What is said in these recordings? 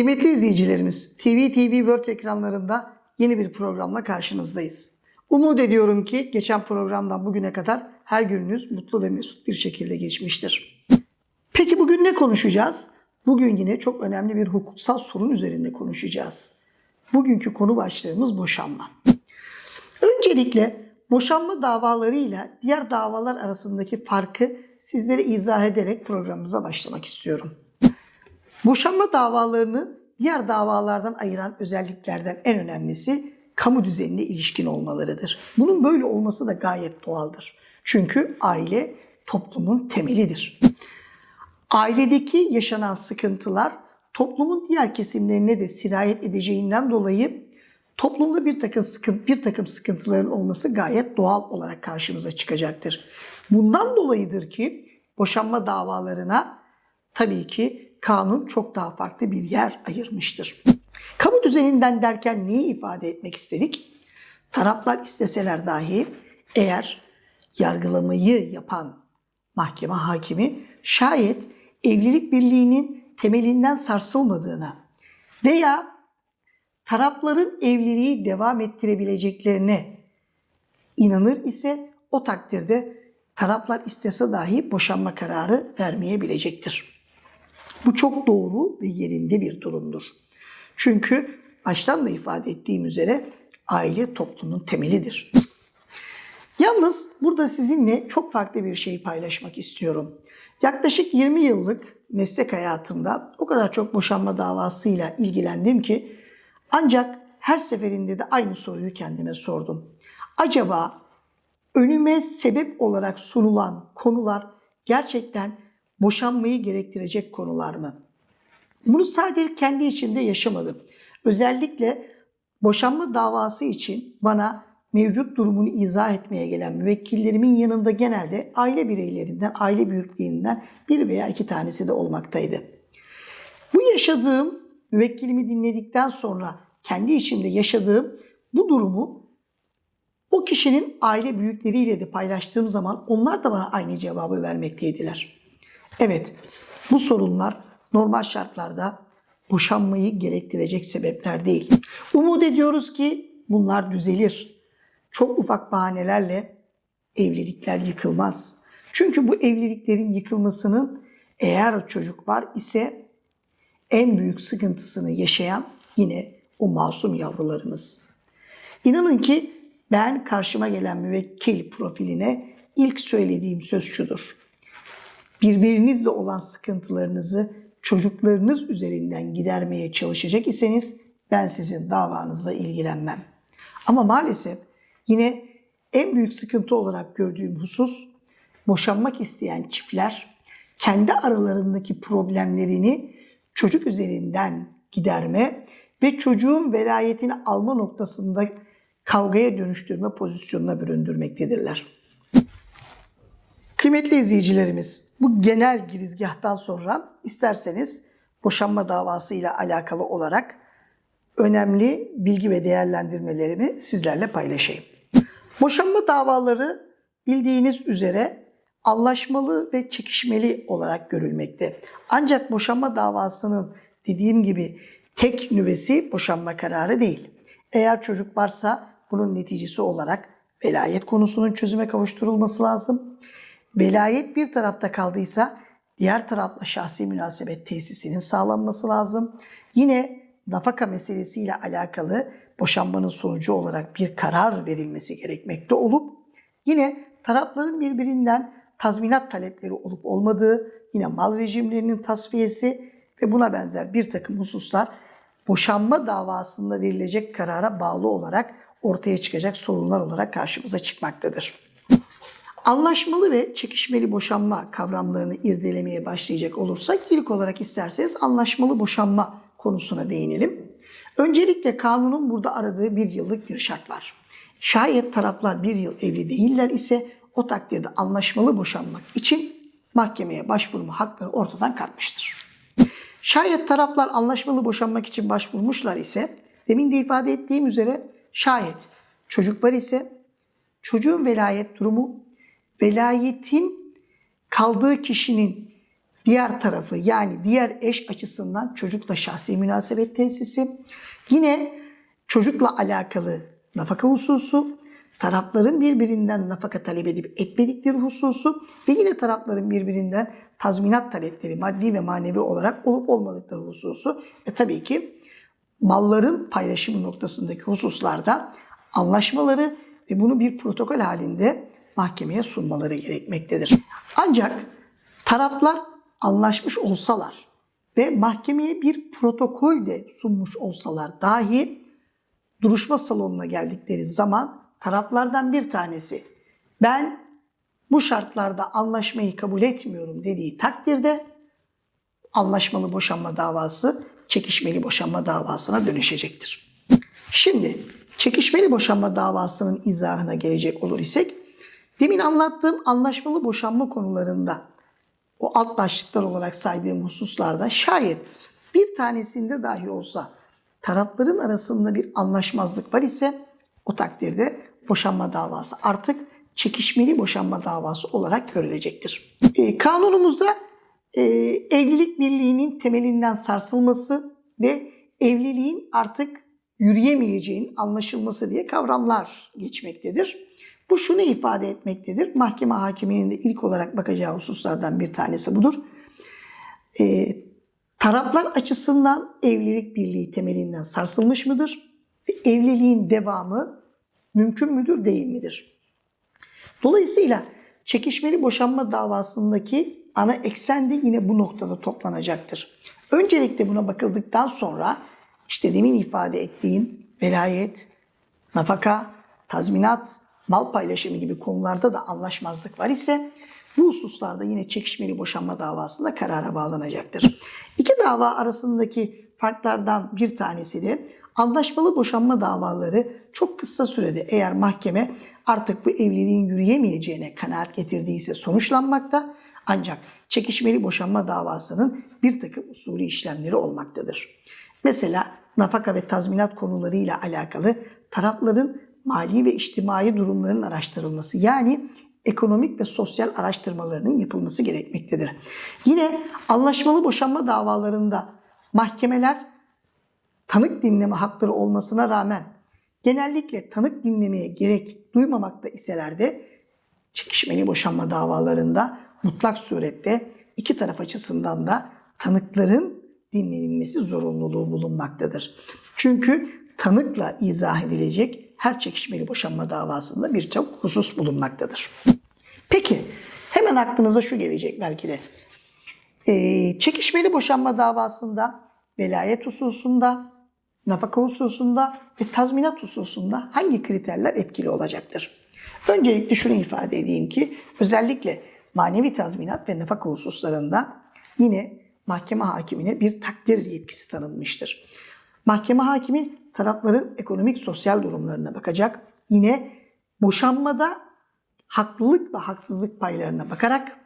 Kıymetli izleyicilerimiz, TV TV World ekranlarında yeni bir programla karşınızdayız. Umut ediyorum ki geçen programdan bugüne kadar her gününüz mutlu ve mesut bir şekilde geçmiştir. Peki bugün ne konuşacağız? Bugün yine çok önemli bir hukuksal sorun üzerinde konuşacağız. Bugünkü konu başlığımız boşanma. Öncelikle boşanma davalarıyla diğer davalar arasındaki farkı sizlere izah ederek programımıza başlamak istiyorum. Boşanma davalarını diğer davalardan ayıran özelliklerden en önemlisi kamu düzenine ilişkin olmalarıdır. Bunun böyle olması da gayet doğaldır. Çünkü aile toplumun temelidir. Ailedeki yaşanan sıkıntılar toplumun diğer kesimlerine de sirayet edeceğinden dolayı toplumda bir takım sıkıntı, bir takım sıkıntıların olması gayet doğal olarak karşımıza çıkacaktır. Bundan dolayıdır ki boşanma davalarına tabii ki kanun çok daha farklı bir yer ayırmıştır. Kamu düzeninden derken neyi ifade etmek istedik? Taraflar isteseler dahi eğer yargılamayı yapan mahkeme hakimi şayet evlilik birliğinin temelinden sarsılmadığına veya tarafların evliliği devam ettirebileceklerine inanır ise o takdirde taraflar istese dahi boşanma kararı vermeyebilecektir. Bu çok doğru ve yerinde bir durumdur. Çünkü baştan da ifade ettiğim üzere aile toplumun temelidir. Yalnız burada sizinle çok farklı bir şey paylaşmak istiyorum. Yaklaşık 20 yıllık meslek hayatımda o kadar çok boşanma davasıyla ilgilendim ki ancak her seferinde de aynı soruyu kendime sordum. Acaba önüme sebep olarak sunulan konular gerçekten boşanmayı gerektirecek konular mı? Bunu sadece kendi içimde yaşamadım. Özellikle boşanma davası için bana mevcut durumunu izah etmeye gelen müvekkillerimin yanında genelde aile bireylerinden, aile büyüklerinden bir veya iki tanesi de olmaktaydı. Bu yaşadığım müvekkilimi dinledikten sonra kendi içimde yaşadığım bu durumu o kişinin aile büyükleriyle de paylaştığım zaman onlar da bana aynı cevabı vermekteydiler. Evet, bu sorunlar normal şartlarda boşanmayı gerektirecek sebepler değil. Umut ediyoruz ki bunlar düzelir. Çok ufak bahanelerle evlilikler yıkılmaz. Çünkü bu evliliklerin yıkılmasının eğer çocuk var ise en büyük sıkıntısını yaşayan yine o masum yavrularımız. İnanın ki ben karşıma gelen müvekkil profiline ilk söylediğim söz şudur. Birbirinizle olan sıkıntılarınızı çocuklarınız üzerinden gidermeye çalışacak iseniz ben sizin davanızla ilgilenmem. Ama maalesef yine en büyük sıkıntı olarak gördüğüm husus boşanmak isteyen çiftler kendi aralarındaki problemlerini çocuk üzerinden giderme ve çocuğun velayetini alma noktasında kavgaya dönüştürme pozisyonuna büründürmektedirler. Kıymetli izleyicilerimiz, bu genel girizgahtan sonra isterseniz boşanma davası ile alakalı olarak önemli bilgi ve değerlendirmelerimi sizlerle paylaşayım. Boşanma davaları bildiğiniz üzere anlaşmalı ve çekişmeli olarak görülmekte. Ancak boşanma davasının dediğim gibi tek nüvesi boşanma kararı değil. Eğer çocuk varsa bunun neticesi olarak velayet konusunun çözüme kavuşturulması lazım. Velayet bir tarafta kaldıysa diğer tarafla şahsi münasebet tesisinin sağlanması lazım. Yine nafaka meselesiyle alakalı boşanmanın sonucu olarak bir karar verilmesi gerekmekte olup yine tarafların birbirinden tazminat talepleri olup olmadığı, yine mal rejimlerinin tasfiyesi ve buna benzer bir takım hususlar boşanma davasında verilecek karara bağlı olarak ortaya çıkacak sorunlar olarak karşımıza çıkmaktadır. Anlaşmalı ve çekişmeli boşanma kavramlarını irdelemeye başlayacak olursak ilk olarak isterseniz anlaşmalı boşanma konusuna değinelim. Öncelikle kanunun burada aradığı bir yıllık bir şart var. Şayet taraflar bir yıl evli değiller ise o takdirde anlaşmalı boşanmak için mahkemeye başvurma hakları ortadan kalkmıştır. Şayet taraflar anlaşmalı boşanmak için başvurmuşlar ise demin de ifade ettiğim üzere şayet çocuk var ise çocuğun velayet durumu velayetin kaldığı kişinin diğer tarafı yani diğer eş açısından çocukla şahsi münasebet tesisi, yine çocukla alakalı nafaka hususu, tarafların birbirinden nafaka talep edip etmedikleri hususu ve yine tarafların birbirinden tazminat talepleri maddi ve manevi olarak olup olmadıkları hususu ve tabii ki malların paylaşımı noktasındaki hususlarda anlaşmaları ve bunu bir protokol halinde mahkemeye sunmaları gerekmektedir. Ancak taraflar anlaşmış olsalar ve mahkemeye bir protokol de sunmuş olsalar dahi duruşma salonuna geldikleri zaman taraflardan bir tanesi ben bu şartlarda anlaşmayı kabul etmiyorum dediği takdirde anlaşmalı boşanma davası çekişmeli boşanma davasına dönüşecektir. Şimdi çekişmeli boşanma davasının izahına gelecek olur isek demin anlattığım anlaşmalı boşanma konularında o alt başlıklar olarak saydığım hususlarda şayet bir tanesinde dahi olsa tarafların arasında bir anlaşmazlık var ise o takdirde boşanma davası artık çekişmeli boşanma davası olarak görülecektir. Ee, kanunumuzda e, evlilik birliğinin temelinden sarsılması ve evliliğin artık yürüyemeyeceğinin anlaşılması diye kavramlar geçmektedir. Bu şunu ifade etmektedir. Mahkeme hakiminin de ilk olarak bakacağı hususlardan bir tanesi budur. Ee, taraflar açısından evlilik birliği temelinden sarsılmış mıdır? Ve evliliğin devamı mümkün müdür, değil midir? Dolayısıyla çekişmeli boşanma davasındaki ana eksen de yine bu noktada toplanacaktır. Öncelikle buna bakıldıktan sonra işte demin ifade ettiğim velayet, nafaka, tazminat, mal paylaşımı gibi konularda da anlaşmazlık var ise bu hususlarda yine çekişmeli boşanma davasında karara bağlanacaktır. İki dava arasındaki farklardan bir tanesi de anlaşmalı boşanma davaları çok kısa sürede eğer mahkeme artık bu evliliğin yürüyemeyeceğine kanaat getirdiyse sonuçlanmakta ancak çekişmeli boşanma davasının bir takım usulü işlemleri olmaktadır. Mesela nafaka ve tazminat konularıyla alakalı tarafların mali ve içtimai durumların araştırılması yani ekonomik ve sosyal araştırmalarının yapılması gerekmektedir. Yine anlaşmalı boşanma davalarında mahkemeler tanık dinleme hakları olmasına rağmen genellikle tanık dinlemeye gerek duymamakta iseler de çekişmeli boşanma davalarında mutlak surette iki taraf açısından da tanıkların dinlenilmesi zorunluluğu bulunmaktadır. Çünkü tanıkla izah edilecek her çekişmeli boşanma davasında birçok husus bulunmaktadır. Peki hemen aklınıza şu gelecek belki de. Ee, çekişmeli boşanma davasında velayet hususunda, nafaka hususunda ve tazminat hususunda hangi kriterler etkili olacaktır? Öncelikle şunu ifade edeyim ki özellikle manevi tazminat ve nafaka hususlarında yine mahkeme hakimine bir takdir yetkisi tanınmıştır. Mahkeme hakimi tarafların ekonomik sosyal durumlarına bakacak. Yine boşanmada haklılık ve haksızlık paylarına bakarak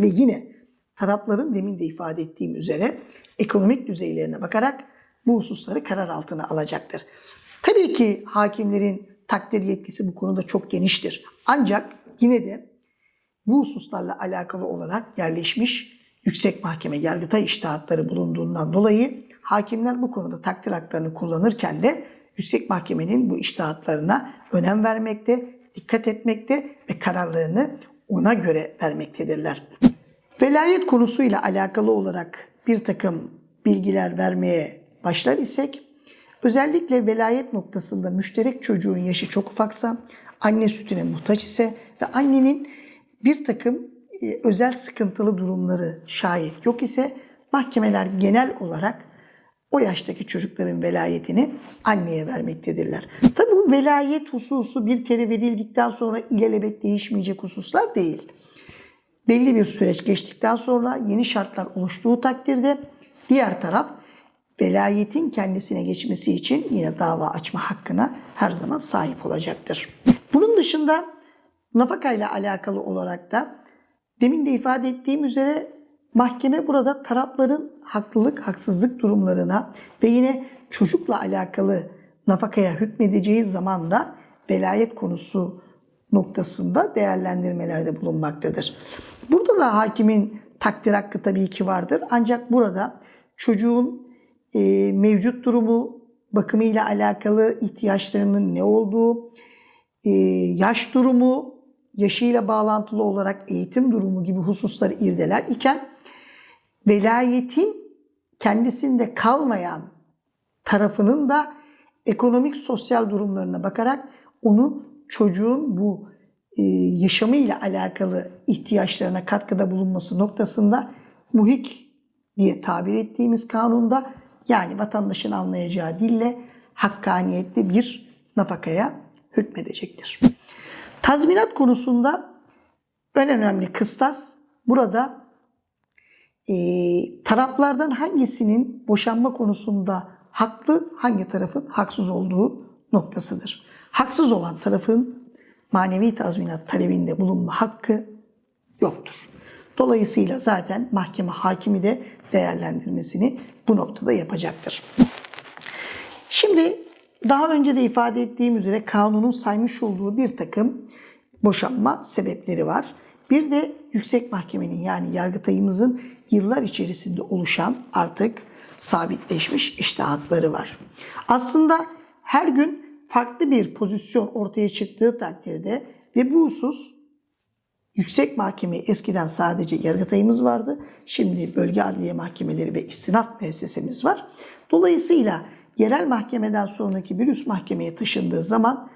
ve yine tarafların demin de ifade ettiğim üzere ekonomik düzeylerine bakarak bu hususları karar altına alacaktır. Tabii ki hakimlerin takdir yetkisi bu konuda çok geniştir. Ancak yine de bu hususlarla alakalı olarak yerleşmiş yüksek mahkeme yargıtay iştahatları bulunduğundan dolayı hakimler bu konuda takdir haklarını kullanırken de yüksek mahkemenin bu iştahatlarına önem vermekte, dikkat etmekte ve kararlarını ona göre vermektedirler. Velayet konusuyla alakalı olarak bir takım bilgiler vermeye başlar isek, özellikle velayet noktasında müşterek çocuğun yaşı çok ufaksa, anne sütüne muhtaç ise ve annenin bir takım e, özel sıkıntılı durumları şayet yok ise mahkemeler genel olarak o yaştaki çocukların velayetini anneye vermektedirler. Tabi bu velayet hususu bir kere verildikten sonra ilelebet değişmeyecek hususlar değil. Belli bir süreç geçtikten sonra yeni şartlar oluştuğu takdirde diğer taraf velayetin kendisine geçmesi için yine dava açma hakkına her zaman sahip olacaktır. Bunun dışında nafaka ile alakalı olarak da demin de ifade ettiğim üzere mahkeme burada tarafların haklılık, haksızlık durumlarına ve yine çocukla alakalı nafakaya hükmedeceği zaman da velayet konusu noktasında değerlendirmelerde bulunmaktadır. Burada da hakimin takdir hakkı tabii ki vardır. Ancak burada çocuğun e, mevcut durumu, bakımıyla alakalı ihtiyaçlarının ne olduğu, e, yaş durumu, yaşıyla bağlantılı olarak eğitim durumu gibi hususları irdeler iken velayetin kendisinde kalmayan tarafının da ekonomik sosyal durumlarına bakarak onu çocuğun bu e, yaşamıyla alakalı ihtiyaçlarına katkıda bulunması noktasında muhik diye tabir ettiğimiz kanunda yani vatandaşın anlayacağı dille hakkaniyetli bir nafakaya hükmedecektir. Tazminat konusunda en önemli kıstas burada e, taraflardan hangisinin boşanma konusunda haklı, hangi tarafın haksız olduğu noktasıdır. Haksız olan tarafın manevi tazminat talebinde bulunma hakkı yoktur. Dolayısıyla zaten mahkeme hakimi de değerlendirmesini bu noktada yapacaktır. Şimdi daha önce de ifade ettiğim üzere kanunun saymış olduğu bir takım boşanma sebepleri var. Bir de yüksek mahkemenin yani yargıtayımızın yıllar içerisinde oluşan artık sabitleşmiş iştahatları var. Aslında her gün farklı bir pozisyon ortaya çıktığı takdirde ve bu husus Yüksek Mahkeme eskiden sadece Yargıtay'ımız vardı. Şimdi bölge adliye mahkemeleri ve istinaf müessesemiz var. Dolayısıyla yerel mahkemeden sonraki bir üst mahkemeye taşındığı zaman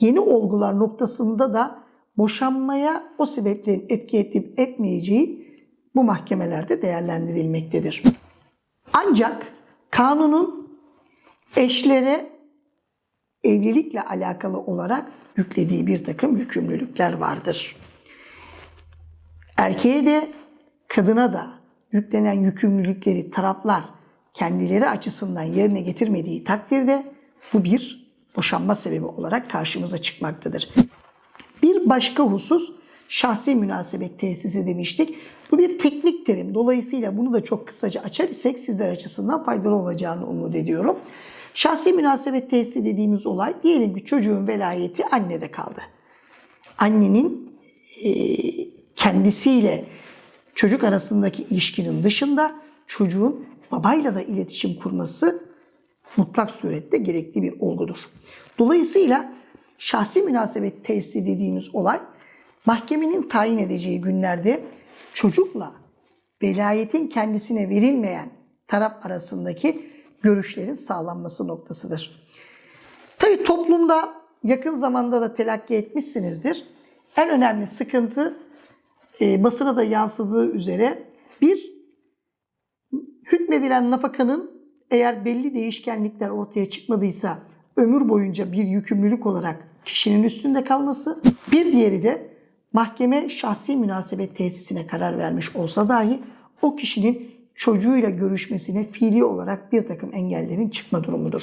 yeni olgular noktasında da boşanmaya o sebeplerin etki edip etmeyeceği bu mahkemelerde değerlendirilmektedir. Ancak kanunun eşlere evlilikle alakalı olarak yüklediği bir takım yükümlülükler vardır. Erkeğe de kadına da yüklenen yükümlülükleri taraflar kendileri açısından yerine getirmediği takdirde bu bir boşanma sebebi olarak karşımıza çıkmaktadır. Başka husus şahsi münasebet tesisi demiştik. Bu bir teknik terim. Dolayısıyla bunu da çok kısaca açar isek sizler açısından faydalı olacağını umut ediyorum. Şahsi münasebet tesisi dediğimiz olay diyelim ki çocuğun velayeti annede kaldı. Annenin e, kendisiyle çocuk arasındaki ilişkinin dışında çocuğun babayla da iletişim kurması mutlak surette gerekli bir olgudur. Dolayısıyla şahsi münasebet tesisi dediğimiz olay mahkemenin tayin edeceği günlerde çocukla velayetin kendisine verilmeyen taraf arasındaki görüşlerin sağlanması noktasıdır. Tabi toplumda yakın zamanda da telakki etmişsinizdir. En önemli sıkıntı e, basına da yansıdığı üzere bir hükmedilen nafakanın eğer belli değişkenlikler ortaya çıkmadıysa ömür boyunca bir yükümlülük olarak kişinin üstünde kalması. Bir diğeri de mahkeme şahsi münasebet tesisine karar vermiş olsa dahi o kişinin çocuğuyla görüşmesine fiili olarak bir takım engellerin çıkma durumudur.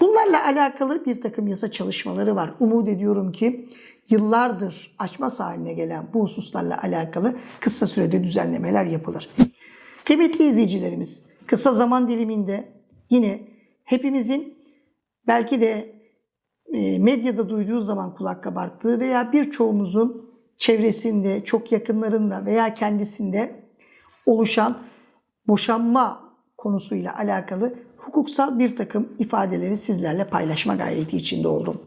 Bunlarla alakalı bir takım yasa çalışmaları var. Umut ediyorum ki yıllardır açmaz haline gelen bu hususlarla alakalı kısa sürede düzenlemeler yapılır. Kıymetli izleyicilerimiz, kısa zaman diliminde yine hepimizin belki de e, medyada duyduğu zaman kulak kabarttığı veya birçoğumuzun çevresinde, çok yakınlarında veya kendisinde oluşan boşanma konusuyla alakalı hukuksal bir takım ifadeleri sizlerle paylaşma gayreti içinde oldum.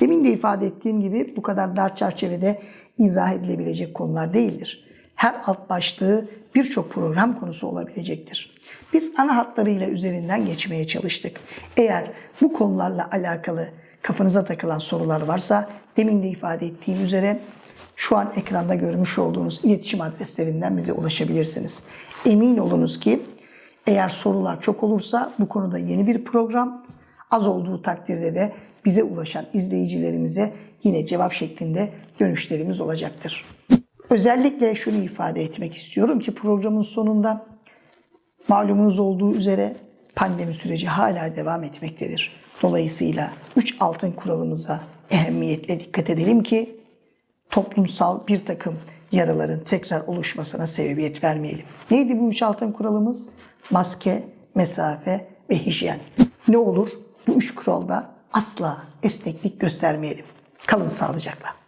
Demin de ifade ettiğim gibi bu kadar dar çerçevede izah edilebilecek konular değildir. Her alt başlığı birçok program konusu olabilecektir. Biz ana hatlarıyla üzerinden geçmeye çalıştık. Eğer bu konularla alakalı kafanıza takılan sorular varsa demin de ifade ettiğim üzere şu an ekranda görmüş olduğunuz iletişim adreslerinden bize ulaşabilirsiniz. Emin olunuz ki eğer sorular çok olursa bu konuda yeni bir program, az olduğu takdirde de bize ulaşan izleyicilerimize yine cevap şeklinde dönüşlerimiz olacaktır. Özellikle şunu ifade etmek istiyorum ki programın sonunda malumunuz olduğu üzere pandemi süreci hala devam etmektedir. Dolayısıyla 3 altın kuralımıza ehemmiyetle dikkat edelim ki toplumsal bir takım yaraların tekrar oluşmasına sebebiyet vermeyelim. Neydi bu üç altın kuralımız? Maske, mesafe ve hijyen. Ne olur bu üç kuralda asla esneklik göstermeyelim. Kalın sağlıcakla.